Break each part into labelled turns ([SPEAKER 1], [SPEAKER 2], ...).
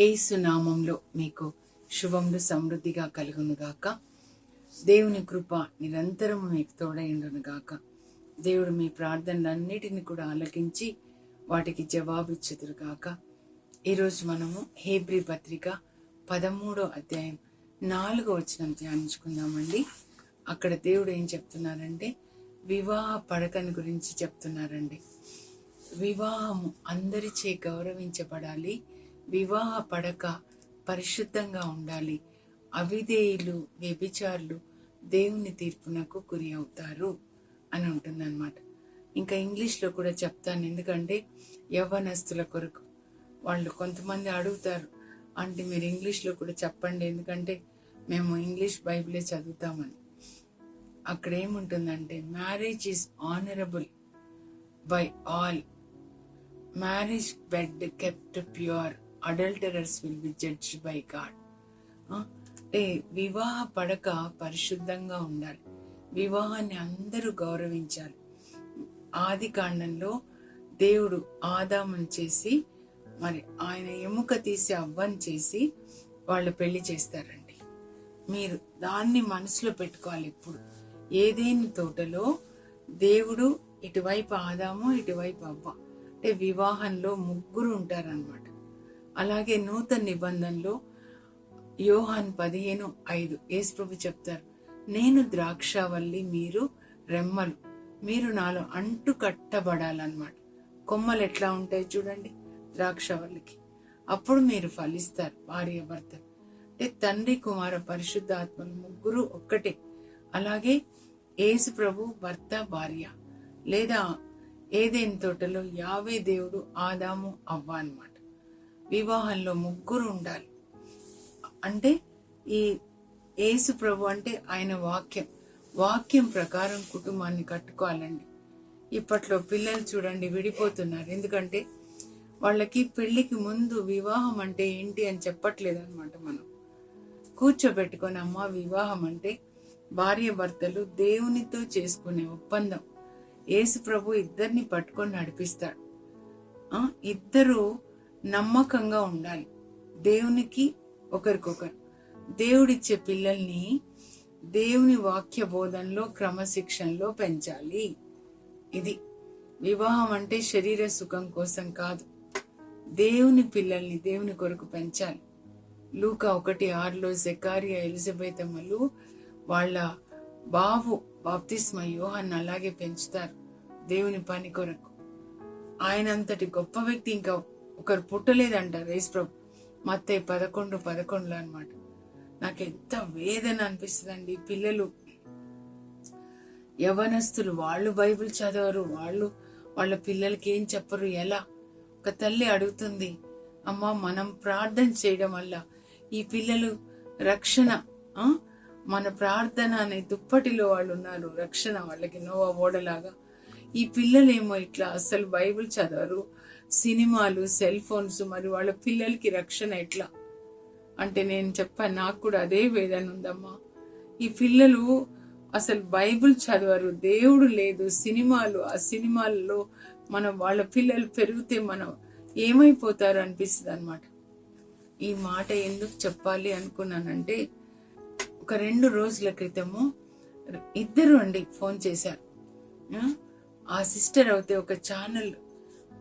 [SPEAKER 1] ఏసు నామంలో మీకు శుభములు సమృద్ధిగా కలుగునుగాక దేవుని కృప నిరంతరం మీకు తోడైండునుగాక దేవుడు మీ ప్రార్థనలన్నిటిని కూడా ఆలకించి వాటికి జవాబిచ్చుదురుగాక ఈరోజు మనము హేబ్రి పత్రిక పదమూడో అధ్యాయం నాలుగో వచనం ధ్యానించుకుందామండి. అక్కడ దేవుడు ఏం చెప్తున్నారంటే వివాహ పడకని గురించి చెప్తున్నారండి. వివాహము అందరిచే గౌరవించబడాలి వివాహ పడక పరిశుద్ధంగా ఉండాలి. అవిధేయులు వ్యభిచారులు దేవుని తీర్పునకు గురి అవుతారు అని ఉంటుందన్నమాట. ఇంకా ఇంగ్లీష్లో కూడా చెప్తాను. ఎందుకంటే యవ్వనస్తుల కొరకు వాళ్ళు కొంతమంది అడుగుతారు. అంటే మీరు ఇంగ్లీష్లో కూడా చెప్పండి. ఎందుకంటే మేము ఇంగ్లీష్ బైబిలే చదువుతామని. అక్కడ ఏముంటుందంటే marriage is honourable by all. Marriage bed kept pure. Adulterers will be judge by God అంటే వివాహ పడక పరిశుద్ధంగా ఉండాలి. వివాహాన్ని అందరూ గౌరవించాలి. ఆది కాండంలో దేవుడు ఆదామును చేసి మరి ఆయన ఎముక తీసి అవ్వని చేసి వాళ్ళు పెళ్ళి చేస్తారండి. మీరు దాన్ని మనసులో పెట్టుకోవాలి ఇప్పుడు ఏదేని తోటలో దేవుడు ఇటువైపు ఆదాము ఇటువైపు అవ్వ. అంటే వివాహంలో ముగ్గురు ఉంటారనమాట అలాగే నూతన నిబంధనలో యోహాన్ పదిహేను ఐదు ఏసుప్రభు చెప్తారు నేను ద్రాక్షవల్లి మీరు రెమ్మలు. మీరు నాలో అంటు కట్టబడాలన్నమాట కొమ్మలు ఎట్లా ఉంటాయి చూడండి ద్రాక్షవల్లికి. అప్పుడు మీరు ఫలిస్తారు భార్య భర్త. అంటే తండ్రి కుమార పరిశుద్ధ ఆత్మలు ముగ్గురు ఒక్కటే. అలాగే ఏసు ప్రభు భర్త భార్య. లేదా ఏదేని తోటలో యావే దేవుడు ఆదాము అవ్వ అన్నమాట. వివాహంలో ముగ్గురు ఉండాలి అంటే ఈ యేసు ప్రభు అంటే ఆయన వాక్యం. వాక్యం ప్రకారం కుటుంబాన్ని కట్టుకోవాలండి. ఇప్పట్లో పిల్లలు చూడండి విడిపోతున్నారు. ఎందుకంటే వాళ్ళకి పెళ్ళికి ముందు వివాహం అంటే ఏంటి అని చెప్పట్లేదు అనమాట మనం. కూర్చోబెట్టుకొని అమ్మ వివాహం అంటే భార్య భర్తలు దేవునితో చేసుకునే ఒప్పందం. యేసు ప్రభు ఇద్దరిని పట్టుకొని నడిపిస్తాడు. ఇద్దరు నమ్మకంగా ఉండాలి. దేవునికి ఒకరికొకరు. దేవుడిచ్చే పిల్లల్ని దేవుని వాక్య బోధనలో క్రమశిక్షణలో పెంచాలి. ఇది వివాహం అంటే శరీర సుఖం కోసం కాదు. దేవుని పిల్లల్ని దేవుని కొరకు పెంచాలి. లూకా ఒకటి ఆరులో జకారియా ఎలిజబెత్ అమ్మలు వాళ్ళ బావు బాప్తిస్మ యోహాన్ని అలాగే పెంచుతారు దేవుని పని కొరకు. ఆయనంతటి గొప్ప వ్యక్తి ఇంకా ఒకరు పుట్టలేదంట రేస్ ప్రభు. పదకొండు పదకొండులో అనమాట నాకు ఎంత వేదన అనిపిస్తుందండి. పిల్లలు యవనస్తులు వాళ్ళు బైబిల్ చదవరు వాళ్ళు వాళ్ళ పిల్లలకి ఏం చెప్పరు ఎలా? ఒక తల్లి అడుగుతుంది అమ్మ మనం ప్రార్థన చేయడం వల్ల ఈ పిల్లలు రక్షణ ఆ? మన ప్రార్థన అనే దుప్పటిలో వాళ్ళు ఉన్నారు రక్షణ వాళ్ళకి నోవా ఓడలాగా. ఈ పిల్లలేమో ఇట్లా అసలు బైబిల్ చదవరు సినిమాలు సెల్ ఫోన్స్ మరి వాళ్ళ పిల్లలకి రక్షణ ఎట్లా? అంటే నేను చెప్పాను నాకు కూడా అదే వేదన ఉందమ్మా. ఈ పిల్లలు అసలు బైబిల్ చదవరు దేవుడు లేదు. సినిమాలు ఆ సినిమాల్లో మనం వాళ్ళ పిల్లలు పెరిగితే మనం ఏమైపోతారు అనిపిస్తుంది అనమాట ఈ మాట ఎందుకు చెప్పాలి అనుకున్నానంటే ఒక రెండు రోజుల క్రితము ఇద్దరు అండి ఫోన్ చేశారు. ఆ సిస్టర్ అయితే ఒక ఛానల్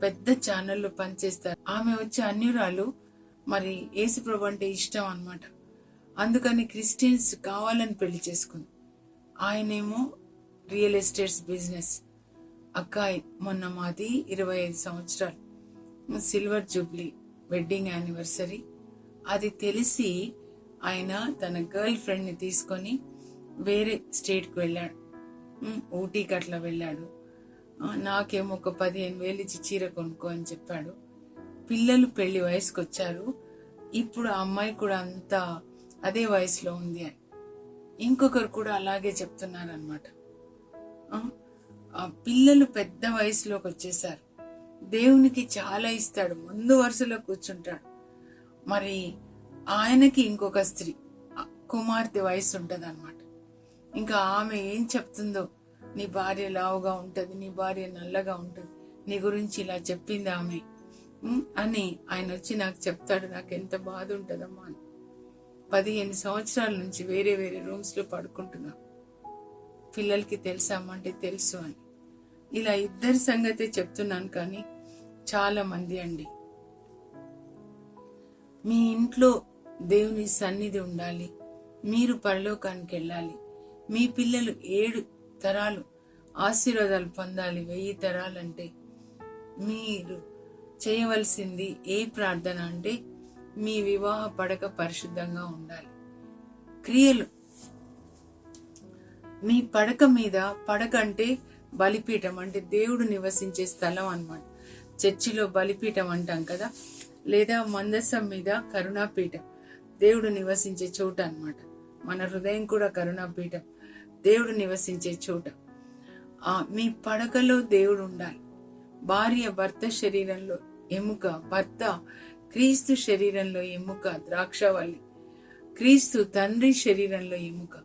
[SPEAKER 1] పెద్ద ఛానల్లో పనిచేస్తారు. ఆమె వచ్చే అన్యురాలు మరి యేసుప్రభు అంటే ఇష్టం అనమాట అందుకని క్రిస్టియన్స్ కావాలని పెళ్ళి చేసుకుంది. ఆయనేమో రియల్ ఎస్టేట్స్ బిజినెస్. అక్కాయ్ మొన్న మాది ఇరవై ఐదు సంవత్సరాలు. Silver jubilee wedding anniversary. అది తెలిసి ఆయన తన గర్ల్ ఫ్రెండ్ని తీసుకొని వేరే స్టేట్కి వెళ్ళాడు. ఊటీకి అట్లా వెళ్ళాడు. నాకేమో ఒక పదిహేను వేలు ఇచ్చి చీర కొనుక్కో అని చెప్పాడు. పిల్లలు పెళ్ళి వయసుకు వచ్చారు ఇప్పుడు ఆ అమ్మాయి కూడా అంత అదే వయసులో ఉంది అని. ఇంకొకరు కూడా అలాగే చెప్తున్నారు అనమాట ఆ పిల్లలు పెద్ద వయసులోకి వచ్చేసారు దేవునికి చాలా ఇస్తాడు. ముందు వరుసలో కూర్చుంటాడు. మరి ఆయనకి ఇంకొక స్త్రీ కుమార్తె వయసు ఉంటుంది అనమాట ఇంకా ఆమె ఏం చెప్తుందో నీ భార్య లావుగా ఉంటుంది నీ భార్య నల్లగా ఉంటుంది నీ గురించి ఇలా చెప్పింది ఆమె. అని ఆయన వచ్చి నాకు చెప్తాడు నాకు ఎంత బాధ ఉంటుందమ్మా అని. పదిహేను సంవత్సరాల నుంచి వేరే వేరే రూమ్స్లో పడుకుంటున్నా. పిల్లలకి తెలుసామంటే తెలుసు అని. ఇలా ఇద్దరి సంగతే చెప్తున్నాను కానీ చాలా మంది అండి. మీ ఇంట్లో దేవుని సన్నిధి ఉండాలి మీరు పరలోకానికి వెళ్ళాలి. మీ పిల్లలు ఏడు తరాలు ఆశీర్వాదాలు పొందాలి. వెయ్యి తరాలంటే మీరు చేయవలసింది ఏ ప్రార్థన అంటే మీ వివాహ పడక పరిశుద్ధంగా ఉండాలి. క్రియలు. మీ పడక మీద పడక అంటే బలిపీఠం అంటే దేవుడు నివసించే స్థలం అనమాట చర్చిలో బలిపీఠం అంటాం కదా లేదా మందసం మీద కరుణాపీఠం. దేవుడు నివసించే చోట అన్నమాట. మన హృదయం కూడా కరుణాపీఠం. దేవుడు నివసించే చోట. మీ పడకలో దేవుడు ఉండాలి భార్య భర్త శరీరంలో ఎముక భర్త క్రీస్తు శరీరంలో ఎముక ద్రాక్షవల్లి క్రీస్తు తండ్రి శరీరంలో ఎముక.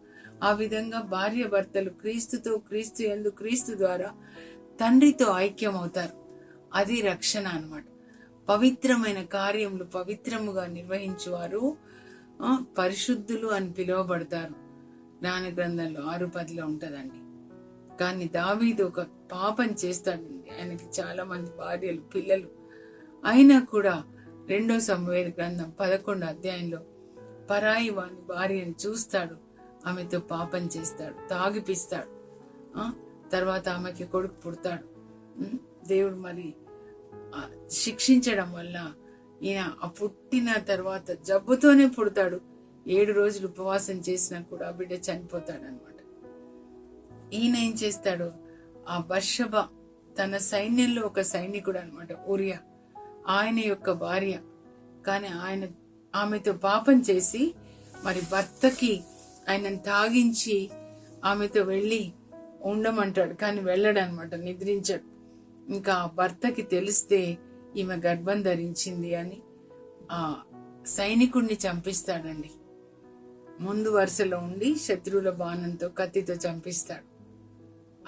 [SPEAKER 1] ఆ విధంగా భార్య భర్తలు క్రీస్తుతో క్రీస్తు ఎందు క్రీస్తు ద్వారా తండ్రితో ఐక్యం అవుతారు అది రక్షణ అన్నమాట. పవిత్రమైన కార్యములు పవిత్రముగా నిర్వహించువారు పరిశుద్ధులు అని పిలువబడతారు. జ్ఞాన గ్రంథంలో ఆరు పదిలో ఉంటుందండి. కానీ దావీదు ఒక పాపం చేస్తాడండి ఆయనకి చాలా మంది భార్యలు పిల్లలు. అయినా కూడా రెండో సమవేద గ్రంథం పదకొండు అధ్యాయంలో పరాయి వాని భార్యను చూస్తాడు. ఆమెతో పాపం చేస్తాడు తాగిపిస్తాడు. ఆ, తర్వాత ఆమెకి కొడుకు పుడతాడు. దేవుడు మరి ఆ, శిక్షించడం వల్ల ఈయన ఆ పుట్టిన తర్వాత జబ్బుతోనే పుడతాడు. ఏడు రోజులు ఉపవాసం చేసినా కూడా ఆ బిడ్డ చనిపోతాడు అనమాట ఈయన ఏం చేస్తాడు? ఆ బర్షభ తన సైన్యంలో ఒక సైనికుడు అనమాట ఊరియా. ఆయన యొక్క భార్య. కానీ ఆయన ఆమెతో పాపం చేసి మరి భర్తకి ఆయనను తాగించి ఆమెతో వెళ్ళి ఉండమంటాడు. కానీ వెళ్ళడు అనమాట నిద్రించాడు. ఇంకా భర్తకి తెలిస్తే ఈమె గర్భం ధరించింది అని ఆ సైనికుడిని చంపిస్తాడండి. ముందు వరుసలో ఉండి శత్రువుల బాణంతో కత్తితో చంపిస్తాడు.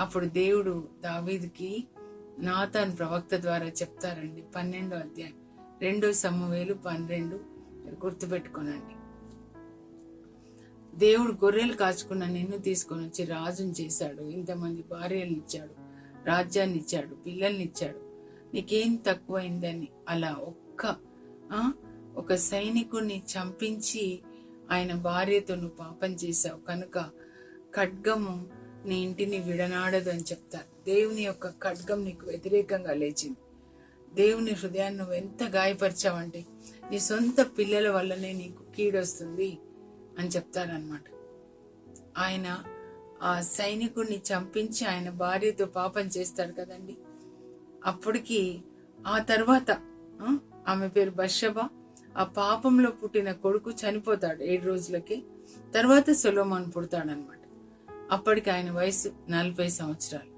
[SPEAKER 1] అప్పుడు దేవుడు దావీదుకి నాతాన్ ప్రవక్త ద్వారా చెప్తారండి. పన్నెండో అధ్యాయం. రెండో సమవేలు పన్నెండు. గుర్తుపెట్టుకోనండి. దేవుడు గొర్రెలు కాచుకున్న నిన్ను తీసుకొని వచ్చి రాజుని చేశాడు. ఇంతమంది భార్యలను ఇచ్చాడు. రాజ్యాన్ని ఇచ్చాడు. పిల్లల్ని ఇచ్చాడు. నీకేం తక్కువైందని అలా ఒక్క ఆ, ఒక సైనికుడిని చంపించి ఆయన భార్యతో నువ్వు పాపం చేశావు. కనుక ఖడ్గము నీ ఇంటిని విడనాడదు అని చెప్తారు దేవుని యొక్క ఖడ్గం నీకు వ్యతిరేకంగా లేచింది. దేవుని హృదయాన్ని నువ్వు ఎంత గాయపరిచావంటే నీ సొంత పిల్లల వల్లనే నీకు కీడొస్తుంది అని చెప్తారనమాట ఆయన ఆ సైనికుడిని చంపించి ఆయన భార్యతో పాపం చేస్తాడు కదండి. అప్పటికి ఆ తర్వాత ఆమె పేరు బషబ ఆ పాపంలో పుట్టిన కొడుకు చనిపోతాడు ఏడు రోజులకి. తర్వాత సొలోమాన్ పుడతాడనమాట అప్పటికి ఆయన వయసు నలభై సంవత్సరాలు.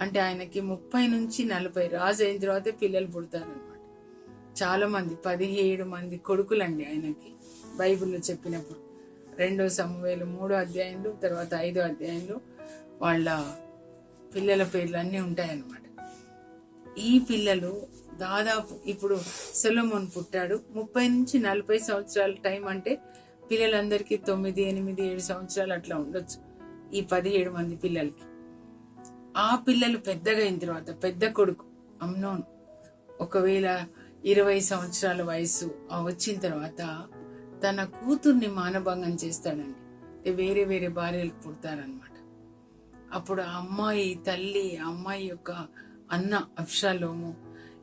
[SPEAKER 1] అంటే ఆయనకి ముప్పై నుంచి నలభై రాజు అయిన తర్వాత పిల్లలు పుడతారనమాట చాలా మంది పదిహేడు మంది కొడుకులండి ఆయనకి బైబిల్లో చెప్పినప్పుడు. రెండో సమవేలు మూడో అధ్యాయంలో తర్వాత ఐదో అధ్యాయంలో వాళ్ళ పిల్లల పేర్లు అన్నీ ఉంటాయన్నమాట. ఈ పిల్లలు దాదాపు ఇప్పుడు సొలమోన్ పుట్టాడు. ముప్పై నుంచి నలభై సంవత్సరాల టైం అంటే పిల్లలందరికీ తొమ్మిది ఎనిమిది ఏడు సంవత్సరాలు అట్లా ఉండొచ్చు. ఈ పదిహేడు మంది పిల్లలకి. ఆ పిల్లలు పెద్దగా అయిన తర్వాత పెద్ద కొడుకు అమ్నోన్ ఒకవేళ ఇరవై సంవత్సరాల వయసు వచ్చిన తర్వాత తన కూతుర్ని మానభంగం చేస్తాడండి. వేరే వేరే భార్యలకు పుడతారనమాట అప్పుడు ఆ అమ్మాయి తల్లి ఆ అమ్మాయి యొక్క అన్న అప్షాలోము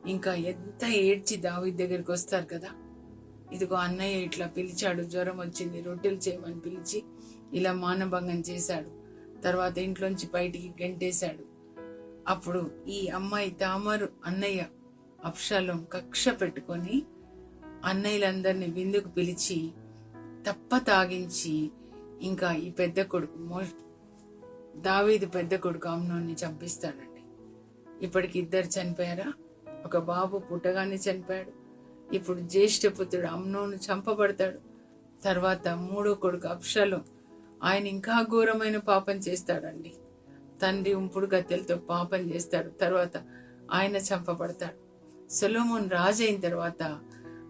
[SPEAKER 1] ఇంకా ఎంత ఏడ్చి దావి దగ్గరికి వస్తారు కదా. ఇదిగో అన్నయ్య ఇట్లా పిలిచాడు జ్వరం వచ్చింది రొట్టెలు చేయమని పిలిచి ఇలా మానభంగం చేశాడు. తర్వాత ఇంట్లోంచి బయటికి గెంటేశాడు. అప్పుడు ఈ అమ్మాయి తామరు అన్నయ్య అప్షాలం కక్ష పెట్టుకొని అన్నయ్యలందరినీ విందుకు పిలిచి తప్ప తాగించి ఇంకా ఈ పెద్ద కొడుకు మో దావీదు పెద్ద కొడుకు అమ్నోన్ని చంపిస్తాడండి. ఇప్పటికి ఇద్దరు చనిపోయారా? ఒక బాబు పుట్టగానే చనిపోయాడు. ఇప్పుడు జ్యేష్ఠ పుత్రుడు అమ్నోను చంపబడతాడు. తర్వాత మూడో కొడుకు అప్షాలం ఆయన ఇంకా ఘోరమైన పాపం చేస్తాడండి. తండ్రి ఉంపుడు గత్తెలతో పాపం చేస్తాడు. తర్వాత ఆయన చంపబడతాడు. సొలోమోన్ రాజు అయిన తర్వాత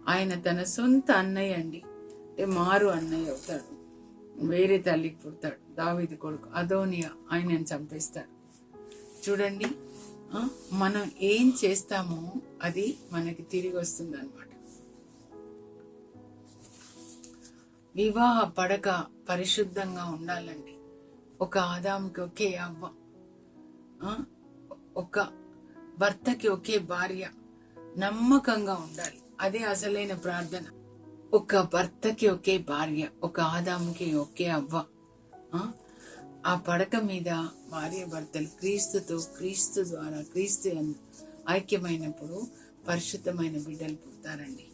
[SPEAKER 1] ఆయన తన సొంత అన్నయ్య అండి. అంటే మారు అన్నయ్య అవుతాడు. వేరే తల్లికి పుడతాడు. దావీది కొడుకు అదోనియా ఆయనను చంపేస్తాడు చూడండి మనం ఏం చేస్తామో అది మనకి తిరిగి వస్తుంది అనమాట వివాహ పడక పరిశుద్ధంగా ఉండాలండి. ఒక ఆదాముకి ఒకే అవ్వ ఒక భర్తకి ఒకే భార్య నమ్మకంగా ఉండాలి. అదే అసలైన ప్రార్థన. ఒక భర్తకి ఒకే భార్య ఒక ఆదాముకి ఒకే అవ్వ ఆ, పడక మీద భార్య భర్తలు క్రీస్తుతో క్రీస్తు ద్వారా క్రీస్తు ఐక్యమైనప్పుడు పరిశుద్ధమైన బిడ్డలు పుడతారండి.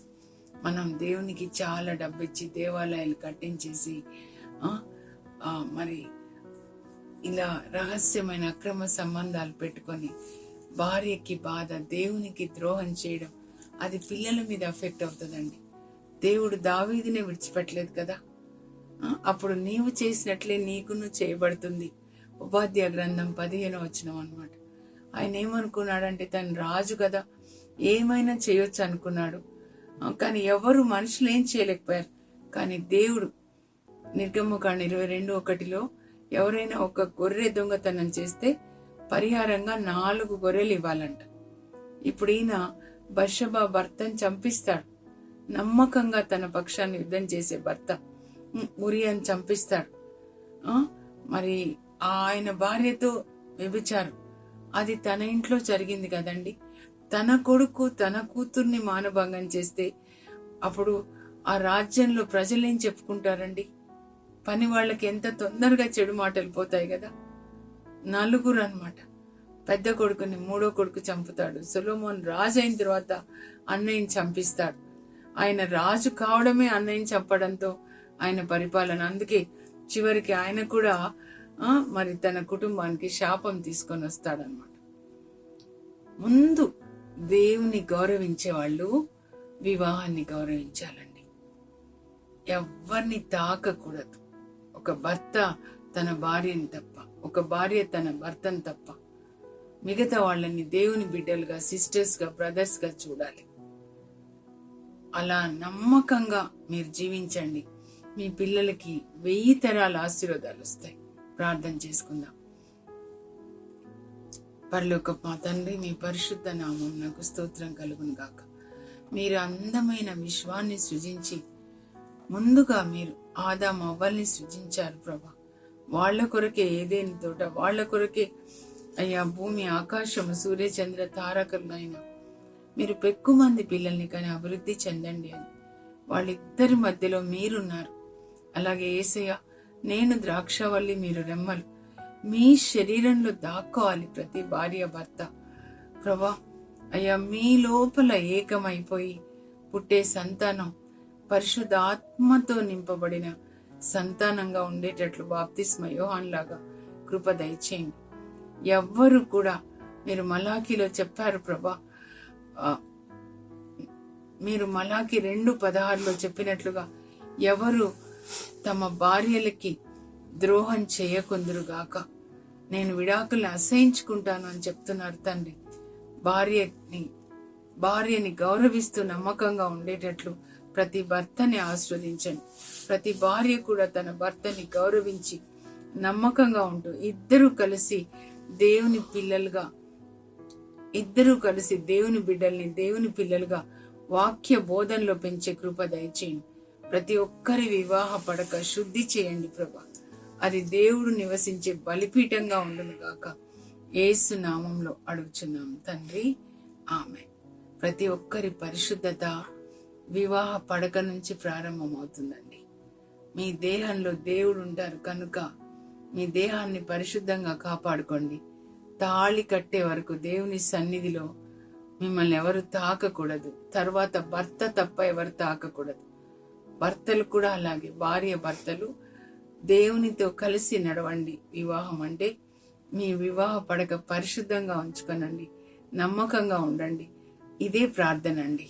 [SPEAKER 1] మనం దేవునికి చాలా డబ్బిచ్చి దేవాలయాలు కట్టించేసి మరి ఇలా రహస్యమైన అక్రమ సంబంధాలు పెట్టుకొని భార్యకి బాధ దేవునికి ద్రోహం చేయడం అది పిల్లల మీద ఎఫెక్ట్ అవుతుందండి. దేవుడు దావీదినే విడిచిపెట్టలేదు కదా? అప్పుడు నీవు చేసినట్లే నీకును చేయబడుతుంది. ఉపాధ్యాయ గ్రంథం పదిహేను వచ్చిన అనమాట ఆయన ఏమనుకున్నాడంటే తను రాజు కదా ఏమైనా చేయొచ్చు అనుకున్నాడు. కానీ ఎవరు మనుషులు ఏం చేయలేకపోయారు. కానీ దేవుడు నిర్గమకాండ ఇరవై రెండు ఒకటిలో ఎవరైనా ఒక గొర్రె దొంగతనం చేస్తే పరిహారంగా నాలుగు గొర్రెలు ఇవ్వాలంట. ఇప్పుడు ఈయన బర్షబా భర్తను చంపిస్తాడు. నమ్మకంగా తన పక్షాన్ని యుద్ధం చేసే భర్త ఉమ్, ఉరియాని చంపిస్తాడు. మరి ఆయన భార్యతో వ్యభిచారం. అది తన ఇంట్లో జరిగింది కదండి. తన కొడుకు తన కూతుర్ని మానభంగం చేస్తే అప్పుడు ఆ రాజ్యంలో ప్రజలేం చెప్పుకుంటారండి? పని వాళ్ళకి ఎంత తొందరగా చెడు మాటలు పోతాయి కదా? నలుగురు అనమాట పెద్ద కొడుకుని మూడో కొడుకు చంపుతాడు. సొలోమోన్ రాజు అయిన తర్వాత అన్నయ్యని చంపిస్తాడు. ఆయన రాజు కావడమే అన్నయ్యని చంపడంతో ఆయన పరిపాలన. అందుకే చివరికి ఆయన కూడా మరి తన కుటుంబానికి శాపం తీసుకొని వస్తాడనమాట ముందు దేవుని గౌరవించే వాళ్ళు వివాహాన్ని గౌరవించాలండి. ఎవరిని తాకకూడదు. ఒక భర్త తన భార్యని తప్ప ఒక భార్య తన భర్తను తప్ప. మిగతా వాళ్ళని దేవుని బిడ్డలుగా సిస్టర్స్గా బ్రదర్స్గా చూడాలి. అలా నమ్మకంగా మీరు జీవించండి. మీ పిల్లలకి వెయ్యి తరాల ఆశీర్వాదాలు వస్తాయి. ప్రార్థన చేసుకుందాం. పరలోక మా తండ్రి మీ పరిశుద్ధ నామం నాకు స్తోత్రం కలుగును గాక మీరు అందమైన విశ్వాన్ని సృజించి ముందుగా మీరు ఆదాం అవ్వల్ని సృజించారు ప్రభా. వాళ్ళ కొరకే ఏదేని తోట వాళ్ళ కొరకే అయ్యా భూమి ఆకాశం సూర్య చంద్ర తారకులైన మీరు పెక్కు మంది పిల్లల్ని కానీ అభివృద్ధి చెందండి అని. వాళ్ళిద్దరి మధ్యలో మీరున్నారు. అలాగే ఏసయ్య నేను ద్రాక్షవల్లి మీరు రెమ్మలు. మీ శరీరంలో దాక్కోవాలి ప్రతి భార్య భర్త. ప్రభా అయ్యా మీ లోపల ఏకమైపోయి పుట్టే సంతానం పరిశుద్ధాత్మతో నింపబడిన సంతానంగా ఉండేటట్లు బాప్తిస్మ యోహాన్ లాగా కృప దయచేయండి. ఎవ్వరు కూడా మీరు మలాఖీలో చెప్పారు ప్రభా మీరు మలాకి రెండు పదహారులో చెప్పినట్లుగా ఎవరు తమ భార్యలకి ద్రోహం చేయకుందురుగాక నేను విడాకులు అసహించుకుంటాను అని చెప్తున్నారు తండ్రి. భార్యని భార్యని గౌరవిస్తూ నమ్మకంగా ఉండేటట్లు ప్రతి భర్తని ఆస్వాదించండి. ప్రతి భార్య కూడా తన భర్తని గౌరవించి నమ్మకంగా ఉంటూ ఇద్దరు కలిసి దేవుని పిల్లలుగా ఇద్దరూ కలిసి దేవుని బిడ్డల్ని దేవుని పిల్లలుగా వాక్య బోధనలో పెంచే కృప దయచేయండి. ప్రతి ఒక్కరి వివాహ పడక శుద్ధి చేయండి ప్రభా. అది దేవుడు నివసించే బలిపీఠంగా ఉండను గాక. ఏసు నామంలో అడుగుచున్నాం తండ్రి. ఆమె ప్రతి ఒక్కరి పరిశుద్ధత వివాహ పడక నుంచి ప్రారంభమవుతుందండి. మీ దేహంలో దేవుడు ఉంటారు కనుక మీ దేహాన్ని పరిశుద్ధంగా కాపాడుకోండి. తాళి కట్టే వరకు దేవుని సన్నిధిలో మిమ్మల్ని ఎవరు తాకకూడదు. తర్వాత భర్త తప్ప ఎవరు తాకకూడదు. భర్తలు కూడా అలాగే భార్య భర్తలు దేవునితో కలిసి నడవండి. వివాహం అంటే మీ వివాహ పడక పరిశుద్ధంగా ఉంచుకోనండి. నమ్మకంగా ఉండండి. ఇదే ప్రార్థన అండి.